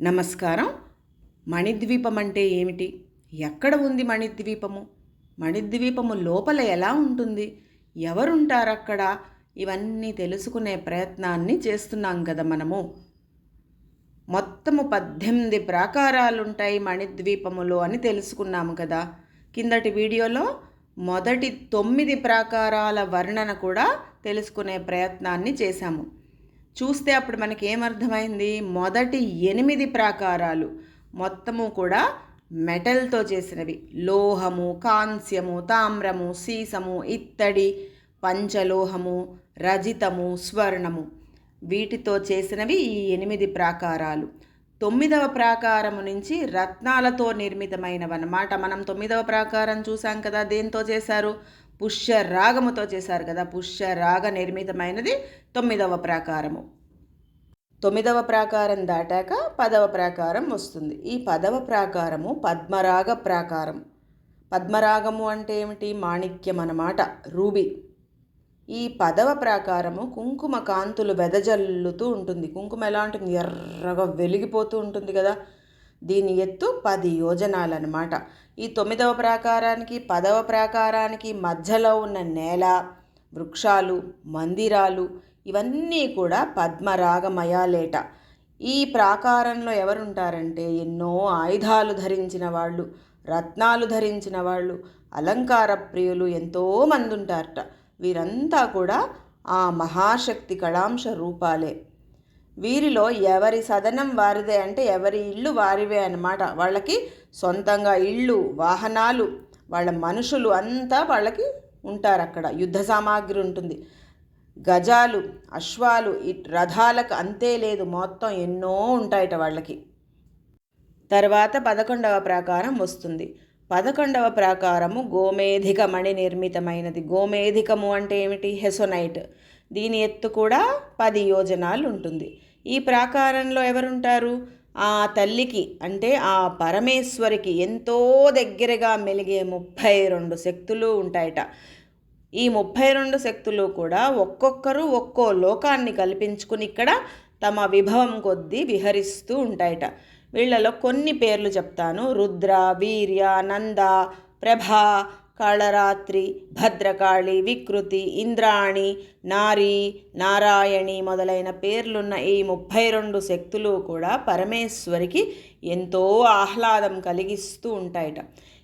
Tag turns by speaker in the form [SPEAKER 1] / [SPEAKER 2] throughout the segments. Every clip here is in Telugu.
[SPEAKER 1] నమస్కారం. మణిద్వీపం అంటే ఏమిటి? ఎక్కడ ఉంది మణిద్వీపము? మణిద్వీపము లోపల ఎలా ఉంటుంది? ఎవరుంటారు అక్కడ? ఇవన్నీ తెలుసుకునే ప్రయత్నాన్ని చేస్తున్నాం కదా మనము. మొత్తము పద్దెనిమిది ప్రాకారాలు ఉంటాయి మణిద్వీపములో అని తెలుసుకున్నాము కదా. కిందటి వీడియోలో మొదటి తొమ్మిది ప్రాకారాల వర్ణన కూడా తెలుసుకునే ప్రయత్నాన్ని చేశాము. చూస్తే అప్పుడు మనకి ఏమర్థమైంది మొదటి ఎనిమిది ప్రాకారాలు మొత్తము కూడా మెటల్తో చేసినవి. లోహము కాంస్యము తామ్రము సీసము ఇత్తడి పంచలోహము రజితము స్వర్ణము. వీటితో చేసినవి ఈ ఎనిమిది ప్రాకారాలు. తొమ్మిదవ ప్రాకారము నుంచి రత్నాలతో నిర్మితమైనవన్నమాట. మనం తొమ్మిదవ ప్రాకారం చూసాం కదా దేంతో చేశారు? పుష్య రాగముతో చేశారు కదా. పుష్య రాగ నిర్మితమైనది తొమ్మిదవ ప్రాకారము. తొమ్మిదవ ప్రాకారం దాటాక పదవ ప్రాకారం వస్తుంది. ఈ పదవ ప్రాకారము పద్మరాగ ప్రాకారం. పద్మరాగము అంటే ఏమిటి? మాణిక్యం అన్నమాట. రూబీ. ఈ పదవ ప్రాకారము కుంకుమ కాంతులు వెదజల్లుతూ ఉంటుంది. కుంకుమ ఎలా ఉంటుంది ఎర్రగా వెలిగిపోతూ ఉంటుంది కదా. దీని ఎత్తు పది యోజనాలన్నమాట. ఈ తొమ్మిదవ ప్రాకారానికి పదవ ప్రాకారానికి మధ్యలో ఉన్న నేల వృక్షాలు మందిరాలు ఇవన్నీ కూడా పద్మరాగమయాలేట. ఈ ప్రాకారంలో ఎవరుంటారంటే ఎన్నో ఆయుధాలు ధరించిన వాళ్ళు రత్నాలు ధరించిన వాళ్ళు అలంకార ప్రియులు ఎంతోమంది ఉంటారట వీరంతా కూడా ఆ మహాశక్తి కళాంశ రూపాలే. వీరిలో ఎవరి సదనం వారిదే అంటే ఎవరి ఇల్లు వారివే అన్నమాట. వాళ్ళకి సొంతంగా ఇళ్ళు వాహనాలు వాళ్ళ మనుషులు అంతా వాళ్ళకి ఉంటారు అక్కడ యుద్ధ సామాగ్రి ఉంటుంది. గజాలు అశ్వాలు రథాలకు అంతే లేదు. మొత్తం ఎన్నో ఉంటాయట వాళ్ళకి. తర్వాత పదకొండవ ప్రాకారం వస్తుంది. పదకొండవ ప్రాకారము గోమేధికమణి నిర్మితమైనది. గోమేధికము అంటే ఏమిటి? హెసొనైట్. దీని ఎత్తు కూడా పది యోజనాలు ఉంటుంది. ఈ ప్రాకారంలో ఎవరుంటారు? ఆ తల్లికి అంటే ఆ పరమేశ్వరికి ఎంతో దగ్గరగా మెలిగే ముప్పై రెండు శక్తులు ఉంటాయట. ఈ ముప్పై రెండు శక్తులు కూడా ఒక్కొక్కరు ఒక్కో లోకాన్ని కల్పించుకుని ఇక్కడ తమ విభవం కొద్దీ విహరిస్తూ ఉంటాయట. వీళ్ళలో కొన్ని పేర్లు చెప్తాను. రుద్ర వీర్య నంద ప్రభ కాళరాత్రి భద్రకాళి వికృతి ఇంద్రాణి నారి నారాయణి మొదలైన పేర్లున్న ఈ ముప్పై రెండు శక్తులు కూడా పరమేశ్వరికి ఎంతో ఆహ్లాదం కలిగిస్తూ ఉంటాయట.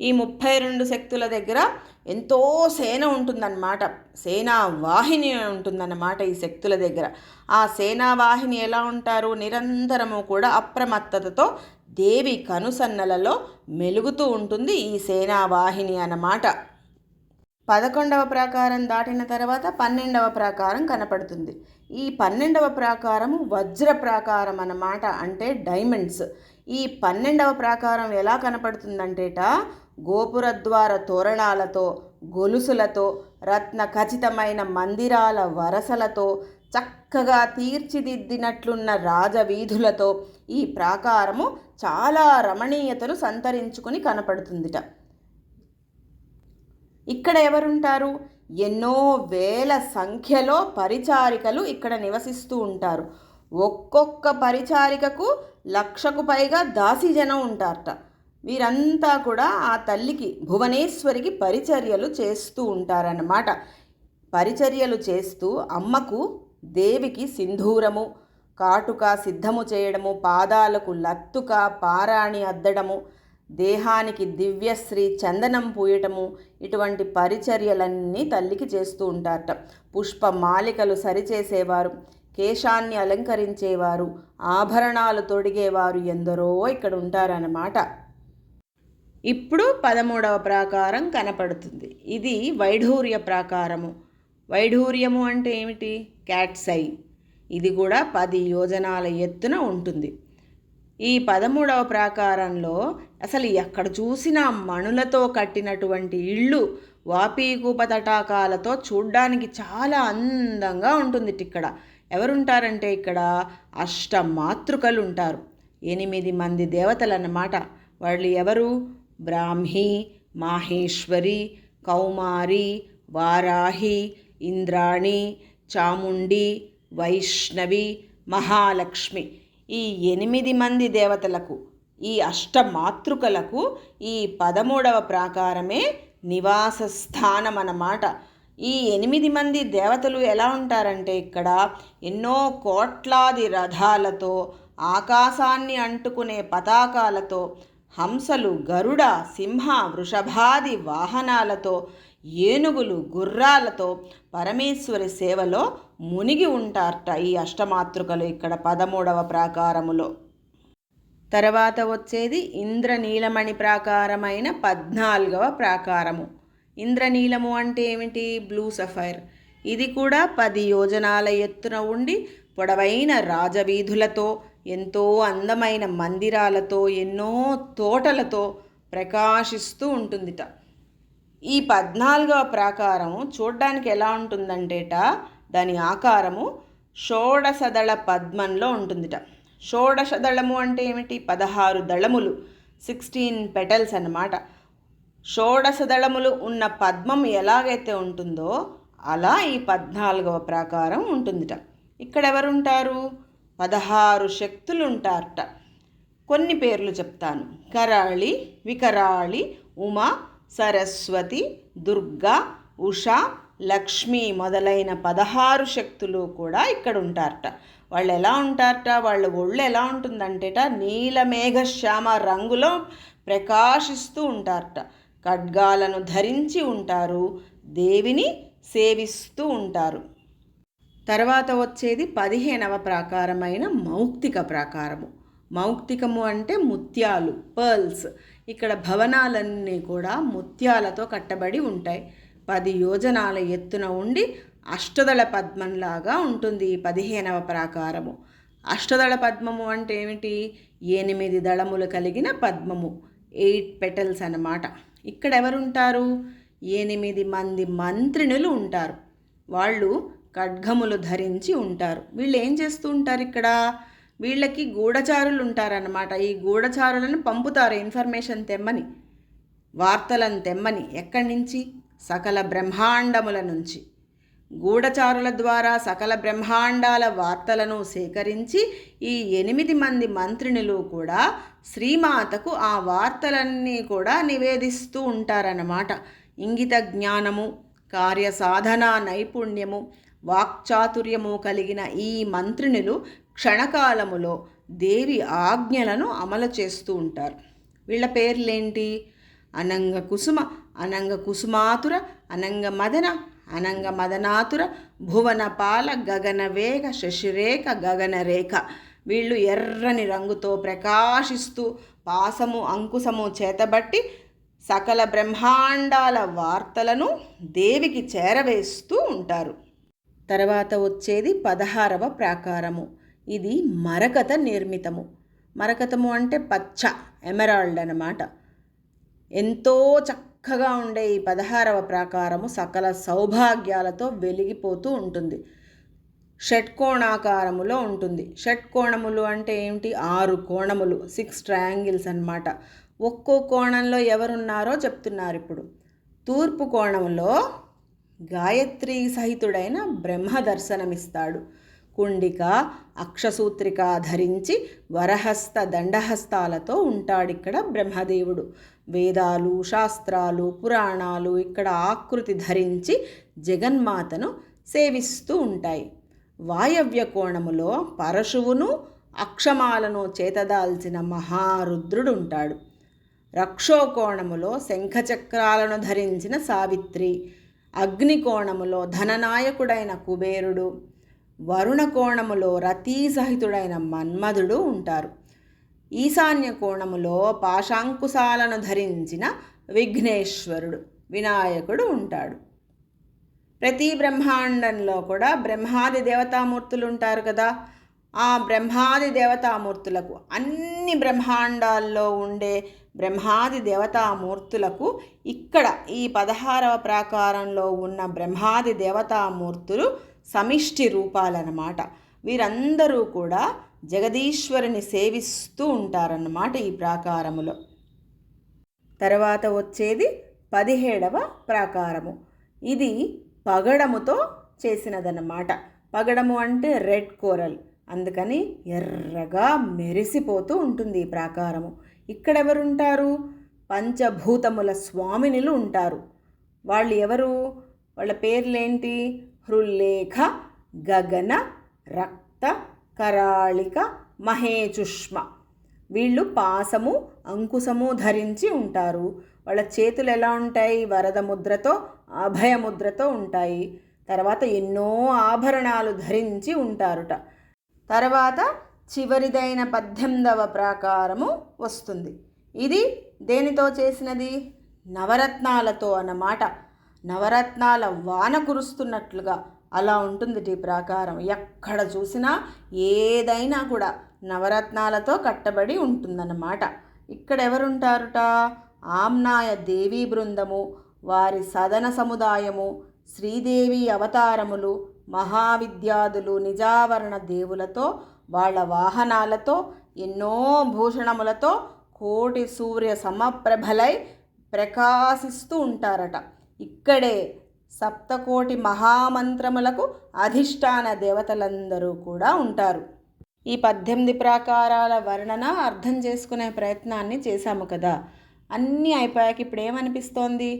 [SPEAKER 1] ఈ ముప్పై రెండు శక్తుల దగ్గర ఎంతో సేన ఉంటుందన్నమాట. సేనా వాహిని ఉంటుందన్నమాట ఈ శక్తుల దగ్గర. ఆ సేనా వాహిని ఎలా ఉంటారు? నిరంతరము కూడా అప్రమత్తతతో దేవి కనుసన్నలలో మెలుగుతూ ఉంటుంది ఈ సేనావాహిని అన్నమాట. పదకొండవ ప్రాకారం దాటిన తర్వాత పన్నెండవ ప్రాకారం కనపడుతుంది. ఈ పన్నెండవ ప్రాకారము వజ్ర ప్రాకారం అన్నమాట అంటే డైమండ్స్. ఈ పన్నెండవ ప్రాకారం ఎలా కనపడుతుందంటేట గోపురద్వార తోరణాలతో గొలుసులతో రత్న ఖచ్చితమైన మందిరాల వరసలతో చక్క చక్కగా తీర్చిదిద్దినట్లున్న రాజవీధులతో ఈ ప్రాకారము చాలా రమణీయతను సంతరించుకుని కనపడుతుందిట. ఇక్కడ ఎవరుంటారు? ఎన్నో వేల సంఖ్యలో పరిచారికలు ఇక్కడ నివసిస్తూ ఉంటారు. ఒక్కొక్క పరిచారికకు లక్షకు పైగా దాసీజనం ఉంటారట. వీరంతా కూడా ఆ తల్లికి భువనేశ్వరికి పరిచర్యలు చేస్తూ ఉంటారన్నమాట. పరిచర్యలు చేస్తూ అమ్మకు దేవికి సింధూరము కాటుక సిద్ధము చేయడము పాదాలకు లత్తుక పారాణి అద్దడము దేహానికి దివ్యశ్రీ చందనం పూయటము ఇటువంటి పరిచర్యలన్నీ తల్లికి చేస్తూ ఉంటారట. పుష్పమాలికలు సరిచేసేవారు కేశాన్ని అలంకరించేవారు ఆభరణాలు తొడిగేవారు ఎందరో ఇక్కడ ఉంటారన్నమాట. ఇప్పుడు పదమూడవ ప్రాకారం కనపడుతుంది. ఇది వైఢూర్య ప్రాకారము. వైఢూర్యము అంటే ఏమిటి? క్యాట్సై ఇది కూడా పది యోజనాల ఎత్తున ఉంటుంది. ఈ పదమూడవ ప్రాకారంలో అసలు ఎక్కడ చూసినా మణులతో కట్టినటువంటి ఇళ్ళు వాపీకూప తటాకాలతో చూడ్డానికి చాలా అందంగా ఉంటుంది ఇక్కడ. ఎవరుంటారంటే ఇక్కడ? అష్టమాతృకలు ఉంటారు ఎనిమిది మంది దేవతలు అన్నమాట వాళ్ళు ఎవరు? బ్రాహ్మి మాహేశ్వరి కౌమారి వారాహి ఇంద్రాణి చాముండి వైష్ణవి మహాలక్ష్మి. ఈ ఎనిమిది మంది దేవతలకు ఈ అష్టమాతృకలకు ఈ పదమూడవ ప్రాకారమే నివాస స్థానం అన్నమాట ఈ ఎనిమిది మంది దేవతలు ఎలా ఉంటారంటే ఇక్కడ ఎన్నో కోట్లాది రథాలతో ఆకాశాన్ని అంటుకునే పతాకాలతో హంసలు గరుడ సింహ వృషభాది వాహనాలతో ఏనుగులు గుర్రాలతో పరమేశ్వరి సేవలో మునిగి ఉంటారట ఈ అష్టమాతృకలు ఇక్కడ పదమూడవ ప్రాకారములో. తర్వాత వచ్చేది ఇంద్రనీలమణి ప్రాకారమైన పద్నాలుగవ ప్రాకారము. ఇంద్రనీలము అంటే ఏమిటి? Blue sapphire. ఇది కూడా పది యోజనాల ఎత్తున ఉండి పొడవైన రాజవీధులతో ఎంతో అందమైన మందిరాలతో ఎన్నో తోటలతో ప్రకాశిస్తూ ఉంటుందిట. ఈ పద్నాలుగవ ప్రాకారం చూడ్డానికి ఎలా ఉంటుందంటేట దాని ఆకారము షోడశదళ పద్మంలో ఉంటుందిట. షోడశదళము అంటే ఏమిటి? పదహారు దళములు సిక్స్టీన్ పెటల్స్ అన్నమాట. షోడశదళములు ఉన్న పద్మం ఎలాగైతే ఉంటుందో అలా ఈ పద్నాలుగవ ప్రాకారం ఉంటుందిట. ఇక్కడ ఎవరుంటారు? పదహారు శక్తులు ఉంటారట కొన్ని పేర్లు చెప్తాను. కరాళి వికరాళి ఉమ సరస్వతి దుర్గా ఉష లక్ష్మి మొదలైన పదహారు శక్తులు కూడా ఇక్కడ ఉంటారట. వాళ్ళు ఎలా ఉంటారట? వాళ్ళ ఒళ్ళు ఎలా ఉంటుందంటేట నీలమేఘశ్యామ రంగులో ప్రకాశిస్తూ ఉంటారట. ఖడ్గాలను ధరించి ఉంటారు దేవిని సేవిస్తూ ఉంటారు. తర్వాత వచ్చేది పదిహేనవ ప్రాకారమైన మౌక్తిక ప్రాకారము. మౌక్తికము అంటే ముత్యాలు పర్ల్స్. ఇక్కడ భవనాలన్నీ కూడా ముత్యాలతో కట్టబడి ఉంటాయి. పది యోజనాల ఎత్తున ఉండి అష్టదళ పద్మంలాగా ఉంటుంది ఈ పదిహేనవ ప్రాకారము. అష్టదళ పద్మము అంటే ఏమిటి? ఎనిమిది దళములు కలిగిన పద్మము. ఎయిట్ పెటల్స్ అన్నమాట. ఇక్కడ ఎవరుంటారు? ఎనిమిది మంది మంత్రినులు ఉంటారు. వాళ్ళు ఖడ్గములు ధరించి ఉంటారు. వీళ్ళు ఏం చేస్తూ ఉంటారు ఇక్కడ? వీళ్ళకి గూఢచారులు ఉంటారన్నమాట ఈ గూఢచారులను పంపుతారు ఇన్ఫర్మేషన్ తెమ్మని వార్తలను తెమ్మని ఎక్కడి నుంచి? సకల బ్రహ్మాండముల నుంచి. గూఢచారుల ద్వారా సకల బ్రహ్మాండాల వార్తలను సేకరించి ఈ ఎనిమిది మంది మంత్రినులు కూడా శ్రీమాతకు ఆ వార్తలన్నీ కూడా నివేదిస్తూ ఉంటారన్నమాట. ఇంగిత జ్ఞానము కార్య సాధన నైపుణ్యము వాక్చాతుర్యము కలిగిన ఈ మంత్రినులు క్షణకాలములో దేవి ఆజ్ఞలను అమలు చేస్తూ ఉంటారు. వీళ్ళ పేర్లేంటి? అనంగ కుసుమ అనంగ కుసుమాతుర అనంగ మదన అనంగ మదనాతుర భువనపాల గగనవేగ గగన వేగ శశిరేఖ గగనరేఖ వీళ్ళు ఎర్రని రంగుతో ప్రకాశిస్తూ పాసము అంకుశము చేతబట్టి సకల బ్రహ్మాండాల వార్తలను దేవికి చేరవేస్తూ ఉంటారు. తర్వాత వచ్చేది పదహారవ ప్రాకారము. ఇది మరకత నిర్మితము. మరకతము అంటే పచ్చ ఎమరాల్డ్ అనమాట ఎంతో చక్కగా ఉండే ఈ పదహారవ ప్రాకారము సకల సౌభాగ్యాలతో వెలిగిపోతూ ఉంటుంది. షట్కోణాకారములో ఉంటుంది. షట్కోణములు అంటే ఏమిటి? ఆరు కోణములు సిక్స్ ట్రయాంగిల్స్ అనమాట ఒక్కో కోణంలో ఎవరున్నారో చెప్తున్నారు ఇప్పుడు. తూర్పు కోణంలో గాయత్రి సహితుడైన బ్రహ్మ దర్శనమిస్తాడు. కుండిక అక్షసూత్రిక ధరించి వరహస్త దండహస్తాలతో ఉంటాడిక్కడ బ్రహ్మదేవుడు. వేదాలు శాస్త్రాలు పురాణాలు ఇక్కడ ఆకృతి ధరించి జగన్మాతను సేవిస్తూ ఉంటాయి. వాయవ్య కోణములో పరశువును అక్షమాలను చేతదాల్చిన మహారుద్రుడు ఉంటాడు రక్షోకోణములో శంఖచక్రాలను ధరించిన సావిత్రి అగ్నికోణములో ధననాయకుడైన కుబేరుడు వరుణ కోణములో రతీ సహితుడైన మన్మధుడు ఉంటారు. ఈశాన్య కోణములో పాశాంకుశాలను ధరించిన విఘ్నేశ్వరుడు వినాయకుడు ఉంటాడు. ప్రతి బ్రహ్మాండంలో కూడా బ్రహ్మాది దేవతామూర్తులు ఉంటారు కదా. ఆ బ్రహ్మాది దేవతామూర్తులకు అన్ని బ్రహ్మాండాల్లో ఉండే బ్రహ్మాది దేవతామూర్తులకు ఇక్కడ ఈ పదహారవ ప్రాకారంలో ఉన్న బ్రహ్మాది దేవతామూర్తులు సమిష్టి రూపాలన్నమాట. వీరందరూ కూడా జగదీశ్వరుని సేవిస్తూ ఉంటారన్నమాట ఈ ప్రాకారములో. తర్వాత వచ్చేది పదిహేడవ ప్రాకారము. ఇది పగడముతో చేసినదన్నమాట. పగడము అంటే రెడ్ కోరల్. అందుకని ఎర్రగా మెరిసిపోతూ ఉంటుంది ఈ ప్రాకారము. ఇక్కడెవరుంటారు? పంచభూతముల స్వామినులు ఉంటారు. వాళ్ళు ఎవరు? వాళ్ళ పేర్లేంటి? హృల్లేఖ గగన రక్త కరాళిక మహేచుష్మ. వీళ్ళు పాసము అంకుశము ధరించి ఉంటారు. వాళ్ళ చేతులు ఎలా ఉంటాయి? వరద ముద్రతో అభయముద్రతో ఉంటాయి. తర్వాత ఎన్నో ఆభరణాలు ధరించి ఉంటారుట. తర్వాత చివరిదైన పద్దెనిమిదవ ప్రాకారము వస్తుంది. ఇది దేనితో చేసినది? నవరత్నాలతో అన్నమాట. నవరత్నాల వాన కురుస్తున్నట్లుగా అలా ఉంటుంది ఈ ప్రాకారం. ఎక్కడ చూసినా ఏదైనా కూడా నవరత్నాలతో కట్టబడి ఉంటుందన్నమాట. ఇక్కడ ఎవరుంటారుట? ఆమ్నాయ దేవీ బృందము వారి సదన సముదాయము శ్రీదేవి అవతారములు మహావిద్యాదులు నిజావరణ దేవులతో వాళ్ళ వాహనాలతో ఎన్నో భూషణములతో కోటి సూర్య సమప్రభలై ప్రకాశిస్తూ ఉంటారట. ఇక్కడే సప్తకోటి మహామంత్రములకు అధిష్టాన దేవతలందరూ కూడా ఉంటారు. ఈ పద్దెనిమిది ప్రాకారాల వర్ణన అర్థం చేసుకునే ప్రయత్నాన్ని చేశాము కదా. అన్నీ అయిపోయాక ఇప్పుడు ఏమనిపిస్తోంది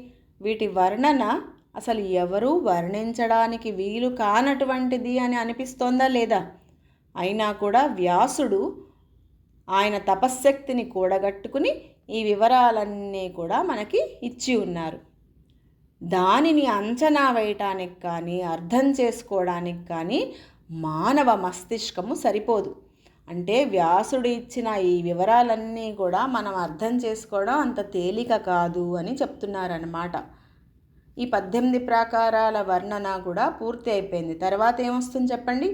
[SPEAKER 1] వీటి వర్ణన అసలు ఎవరూ వర్ణించడానికి వీలు కానటువంటిది అని అనిపిస్తోందా లేదా? అయినా కూడా వ్యాసుడు ఆయన తపశ్శక్తిని కూడగట్టుకుని ఈ వివరాలన్నీ కూడా మనకి ఇచ్చి ఉన్నారు. దానిని అంచనా వేయటానికి కానీ అర్థం చేసుకోవడానికి కానీ మానవ మస్తిష్కము సరిపోదు. అంటే వ్యాసుడు ఇచ్చిన ఈ వివరాలన్నీ కూడా మనం అర్థం చేసుకోవడం అంత తేలిక కాదు అని చెప్తున్నారన్నమాట. ఈ పద్దెనిమిది ప్రాకారాల వర్ణన కూడా పూర్తి అయిపోయింది. తర్వాత ఏమొస్తుంది చెప్పండి?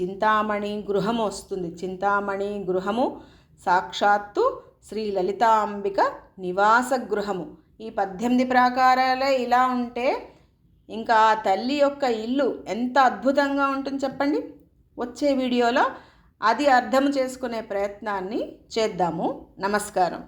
[SPEAKER 1] చింతామణి గృహము వస్తుంది. చింతామణి గృహము సాక్షాత్తు శ్రీ లలితాంబిక నివాస గృహము. ఈ పద్దెనిమిది ప్రాకారాలే ఇలా ఉంటే ఇంకా ఆ తల్లి యొక్క ఇల్లు ఎంత అద్భుతంగా ఉంటుంది చెప్పండి? వచ్చే వీడియోలో అది అర్థం చేసుకునే ప్రయత్నాన్ని చేద్దాము. నమస్కారం.